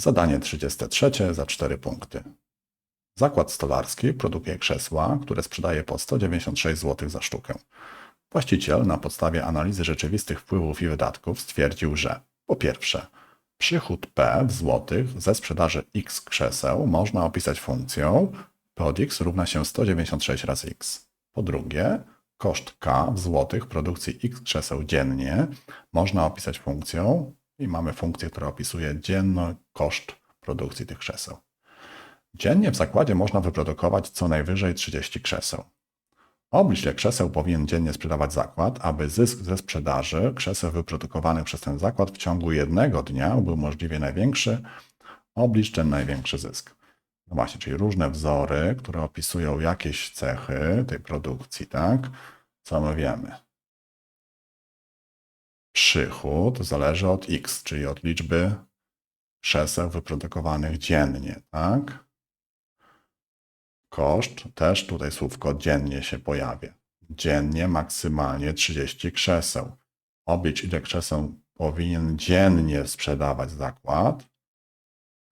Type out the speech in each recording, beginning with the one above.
Zadanie 33 za 4 punkty. Zakład stolarski produkuje krzesła, które sprzedaje po 196 zł za sztukę. Właściciel na podstawie analizy rzeczywistych wpływów i wydatków stwierdził, że po pierwsze, przychód P w złotych ze sprzedaży X krzeseł można opisać funkcją P od X równa się 196 razy X. Po drugie, koszt K w złotych produkcji X krzeseł dziennie można opisać funkcją i mamy funkcję, która opisuje dzienny koszt produkcji tych krzeseł. Dziennie w zakładzie można wyprodukować co najwyżej 30 krzeseł. Oblicz, krzeseł powinien dziennie sprzedawać zakład, aby zysk ze sprzedaży krzeseł wyprodukowanych przez ten zakład w ciągu jednego dnia był możliwie największy. Oblicz ten największy zysk. No właśnie, czyli różne wzory, które opisują jakieś cechy tej produkcji, tak? Co my wiemy? Przychód zależy od x, czyli od liczby krzeseł wyprodukowanych dziennie, tak? Koszt też tutaj słówko dziennie się pojawia. Dziennie maksymalnie 30 krzeseł. Oblicz ile krzeseł powinien dziennie sprzedawać zakład,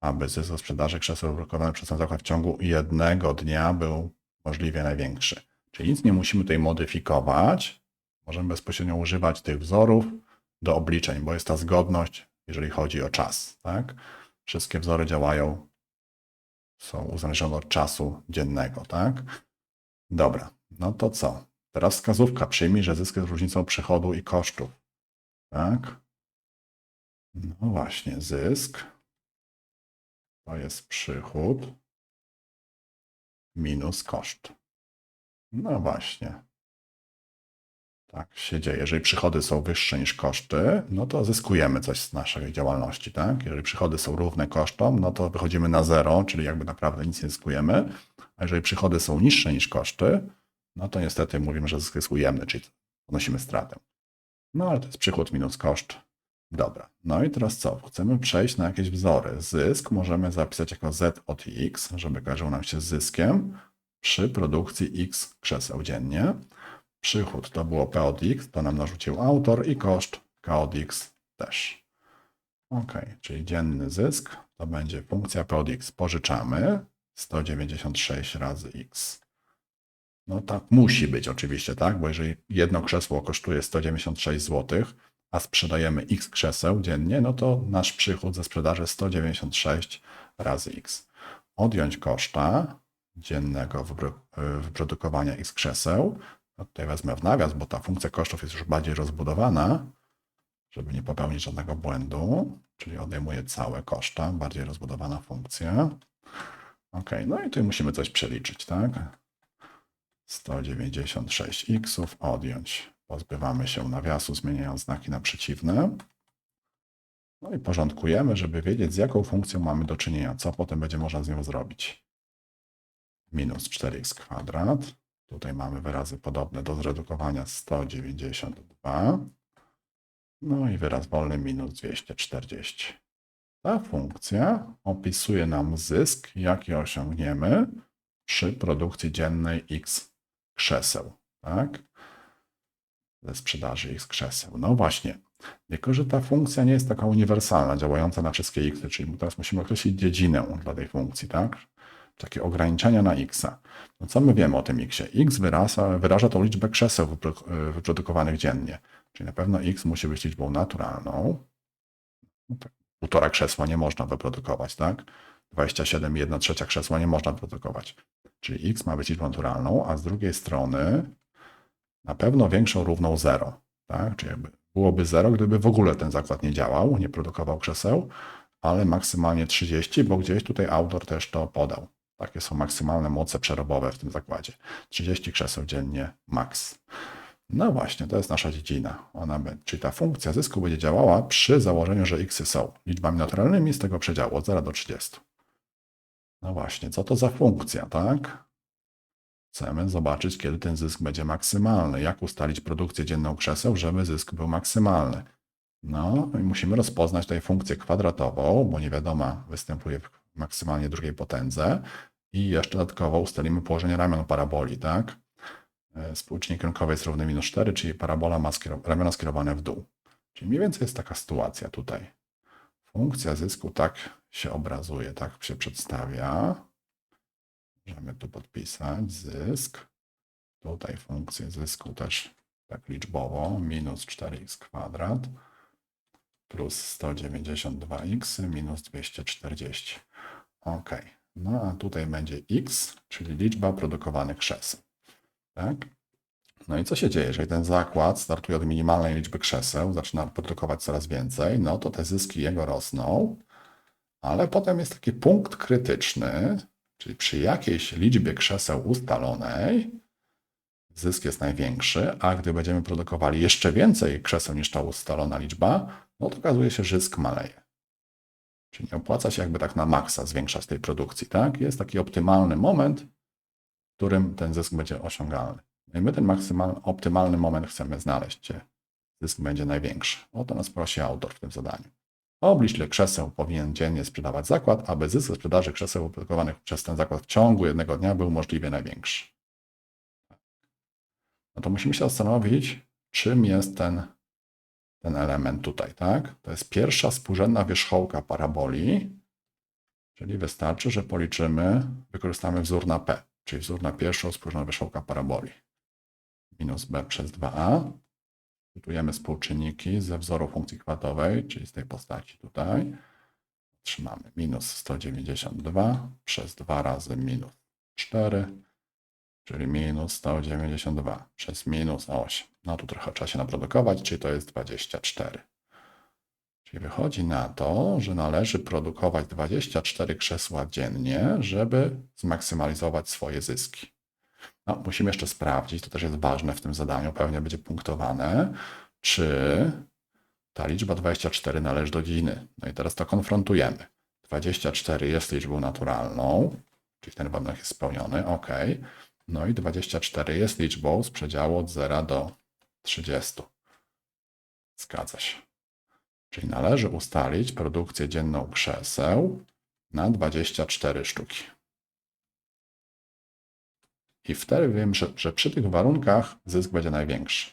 aby zysk ze sprzedaży krzeseł wyprodukowanych przez ten zakład w ciągu jednego dnia był możliwie największy. Czyli nic nie musimy tutaj modyfikować. Możemy bezpośrednio używać tych wzorów do obliczeń, bo jest ta zgodność, jeżeli chodzi o czas. Tak? Wszystkie wzory działają są uzależnione od czasu dziennego, tak? Dobra, no to co? Teraz wskazówka. Przyjmij, że zysk jest różnicą przychodu i kosztów. Tak? No właśnie, zysk to jest przychód minus koszt. No właśnie. Tak się dzieje. Jeżeli przychody są wyższe niż koszty, no to zyskujemy coś z naszej działalności, tak? Jeżeli przychody są równe kosztom, no to wychodzimy na zero, czyli jakby naprawdę nic nie zyskujemy. A jeżeli przychody są niższe niż koszty, no to niestety mówimy, że zysk jest ujemny, czyli ponosimy stratę. No ale to jest przychód minus koszt. Dobra. No i teraz co? Chcemy przejść na jakieś wzory. Zysk możemy zapisać jako z od x, żeby kojarzył nam się z zyskiem przy produkcji x krzeseł dziennie. Przychód to było P od X, to nam narzucił autor i koszt K od X też. Ok, czyli dzienny zysk to będzie funkcja P od X. Pożyczamy 196 razy X. No tak musi być oczywiście, tak? Bo jeżeli jedno krzesło kosztuje 196 zł, a sprzedajemy X krzeseł dziennie, no to nasz przychód ze sprzedaży 196 razy X. Odjąć koszta dziennego wyprodukowania X krzeseł, no tutaj wezmę w nawias, bo ta funkcja kosztów jest już bardziej rozbudowana, żeby nie popełnić żadnego błędu, czyli odejmuję całe koszta, bardziej rozbudowana funkcja. Ok, no i tutaj musimy coś przeliczyć, tak? 196 x odjąć. Pozbywamy się nawiasu, zmieniając znaki na przeciwne. No i porządkujemy, żeby wiedzieć, z jaką funkcją mamy do czynienia, co potem będzie można z nią zrobić. Minus 4x kwadrat Tutaj mamy wyrazy podobne do zredukowania 192. No i wyraz wolny minus 240. Ta funkcja opisuje nam zysk, jaki osiągniemy przy produkcji dziennej x krzeseł. Tak? Ze sprzedaży x krzeseł. No właśnie. Jako, że ta funkcja nie jest taka uniwersalna, działająca na wszystkie x, czyli teraz musimy określić dziedzinę dla tej funkcji, tak? Takie ograniczenia na x. No co my wiemy o tym x? x wyraża, wyraża tą liczbę krzeseł wyprodukowanych dziennie. Czyli na pewno x musi być liczbą naturalną. No tak, półtora krzesła nie można wyprodukować, tak? 27,1 trzecia krzesła nie można wyprodukować. Czyli x ma być liczbą naturalną, a z drugiej strony na pewno większą równą 0. Tak? Czyli jakby byłoby 0, gdyby w ogóle ten zakład nie działał, nie produkował krzeseł, ale maksymalnie 30, bo gdzieś tutaj autor też to podał. Takie są maksymalne moce przerobowe w tym zakładzie. 30 krzeseł dziennie max. No właśnie, to jest nasza dziedzina. Ona, czyli ta funkcja zysku będzie działała przy założeniu, że x są liczbami naturalnymi z tego przedziału od 0 do 30. No właśnie, co to za funkcja, tak? Chcemy zobaczyć, kiedy ten zysk będzie maksymalny. Jak ustalić produkcję dzienną krzeseł, żeby zysk był maksymalny. No i musimy rozpoznać tutaj funkcję kwadratową, bo nie wiadomo, występuje w maksymalnie drugiej potędze i jeszcze dodatkowo ustalimy położenie ramion paraboli, tak? E, współczynnik kierunkowy jest równy minus 4, czyli parabola ma skier ramiona skierowane w dół. Czyli mniej więcej jest taka sytuacja tutaj. funkcja zysku tak się obrazuje, tak się przedstawia. Możemy tu podpisać zysk. Tutaj funkcję zysku też tak liczbowo, minus 4x kwadrat plus 192x minus 240. Ok. No a tutaj będzie x, czyli liczba produkowanych krzeseł. Tak? No i co się dzieje? Jeżeli ten zakład startuje od minimalnej liczby krzeseł, zaczyna produkować coraz więcej, no to te zyski jego rosną, ale potem jest taki punkt krytyczny, czyli przy jakiejś liczbie krzeseł ustalonej, zysk jest największy, a gdy będziemy produkowali jeszcze więcej krzeseł niż ta ustalona liczba, no to okazuje się, że zysk maleje. Czyli nie opłaca się jakby tak na maksa zwiększać tej produkcji, tak? Jest taki optymalny moment, w którym ten zysk będzie osiągalny. No i my ten maksymalny, optymalny moment chcemy znaleźć, gdzie zysk będzie największy. O to nas prosi autor w tym zadaniu. Oblicz ile krzeseł powinien dziennie sprzedawać zakład, aby zysk ze sprzedaży krzeseł oprodukowanych przez ten zakład w ciągu jednego dnia był możliwie największy. No to musimy się zastanowić, czym jest ten, ten element tutaj, tak? To jest pierwsza współrzędna wierzchołka paraboli, czyli wystarczy, że policzymy, wykorzystamy wzór na P, czyli wzór na pierwszą współrzędną wierzchołka paraboli. Minus B przez 2a. Czytujemy współczynniki ze wzoru funkcji kwadratowej, czyli z tej postaci tutaj. Otrzymamy minus 192 przez 2 razy minus 4, czyli minus 192 przez minus 8. No tu trochę trzeba się naprodukować, czyli to jest 24. Czyli wychodzi na to, że należy produkować 24 krzesła dziennie, żeby zmaksymalizować swoje zyski. No, musimy jeszcze sprawdzić, to też jest ważne w tym zadaniu, pewnie będzie punktowane, czy ta liczba 24 należy do dziedziny. No i teraz to konfrontujemy. 24 jest liczbą naturalną, czyli ten warunek jest spełniony, ok. No i 24 jest liczbą z przedziału od 0 do 30. Zgadza się. Czyli należy ustalić produkcję dzienną krzeseł na 24 sztuki. I wtedy wiem, że, że przy tych warunkach zysk będzie największy.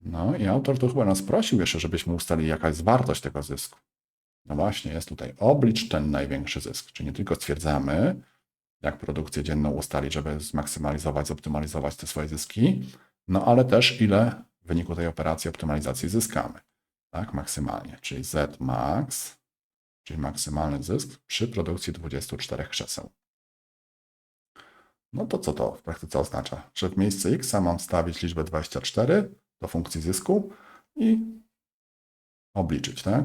No i autor tu chyba nas prosił jeszcze, żebyśmy ustalili jaka jest wartość tego zysku. No właśnie, jest tutaj oblicz ten największy zysk. Czyli nie tylko stwierdzamy, jak produkcję dzienną ustalić, żeby zmaksymalizować, zoptymalizować te swoje zyski, no ale też ile w wyniku tej operacji optymalizacji zyskamy. Tak, maksymalnie, czyli Z max, czyli maksymalny zysk przy produkcji 24 krzeseł. No to co to w praktyce oznacza? Że w miejsce x mam wstawić liczbę 24 do funkcji zysku i obliczyć, tak?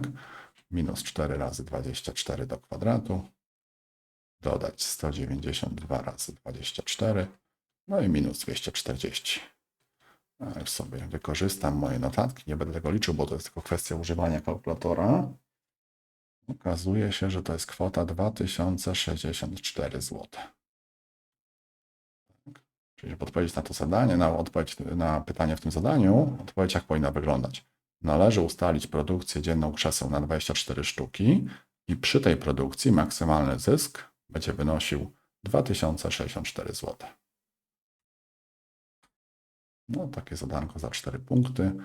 Minus 4 razy 24 do kwadratu, dodać 192 razy 24, no i minus 240. A już sobie wykorzystam moje notatki, nie będę tego liczył, bo to jest tylko kwestia używania kalkulatora. Okazuje się, że to jest kwota 2064 zł. Czyli żeby odpowiedzieć na to zadanie, na odpowiedź na pytanie w tym zadaniu, odpowiedź jak powinna wyglądać. Należy ustalić produkcję dzienną krzeseł na 24 sztuki i przy tej produkcji maksymalny zysk będzie wynosił 2064 zł. No, takie zadanko za 4 punkty.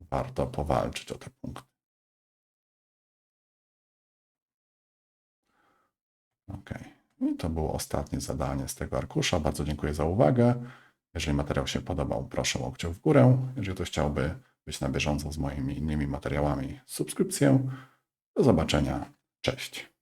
Warto powalczyć o te punkty. OK. I to było ostatnie zadanie z tego arkusza. Bardzo dziękuję za uwagę. Jeżeli materiał się podobał, proszę o kciuk w górę. Jeżeli ktoś chciałby być na bieżąco z moimi innymi materiałami, subskrypcję. Do zobaczenia. Cześć.